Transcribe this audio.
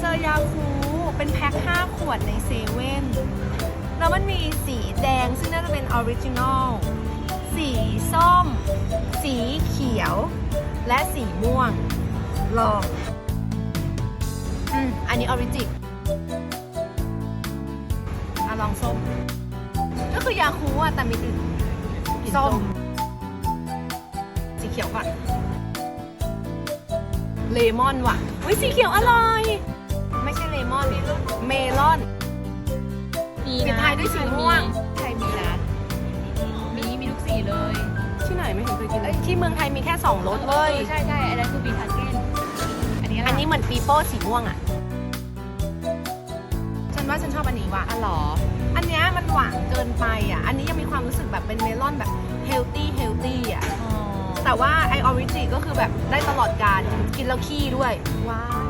เจอยาคูเป็นแพ็ค5ขวดในเซเว่นแล้วมันมีสีแดงซึ่งน่าจะเป็นออริจินอล สีส้ม สีเขียว และสีม่วง ลอง อืม อันนี้ออริจิอะลองส้ม ก็คือยาคูอะแต่มีกลิ่นส้ม สีเขียวก่อน เลมอนว่ะเฮ้ยสีเขียวอร่อย มีปิดท้ายด้วยสีม่วง ไทยมีนะ มีมีทุกสีเลยที่ไหนไม่เห็นเคยกินเลยที่เมืองไทยมีแค่2รสเว้ยออใช่ใช่อันนั้นคือบีทาเก้นอันนี้ะไรอันนี้เหมือนปีโป้สีม่วงอะ ฉันว่าฉันชอบอันนี้ว่ะ อ๋อเหรอ อันเนี้ยมันหวานเกินไปอะ อันนี้ยังมีความรู้สึกแบบเป็นเมลอนแบบเฮลตี้เฮลตี้อะอ๋อแต่ว่าไอออริจิก็คือแบบได้ตลอดการกินแล้วขี้ด้วย ว้าว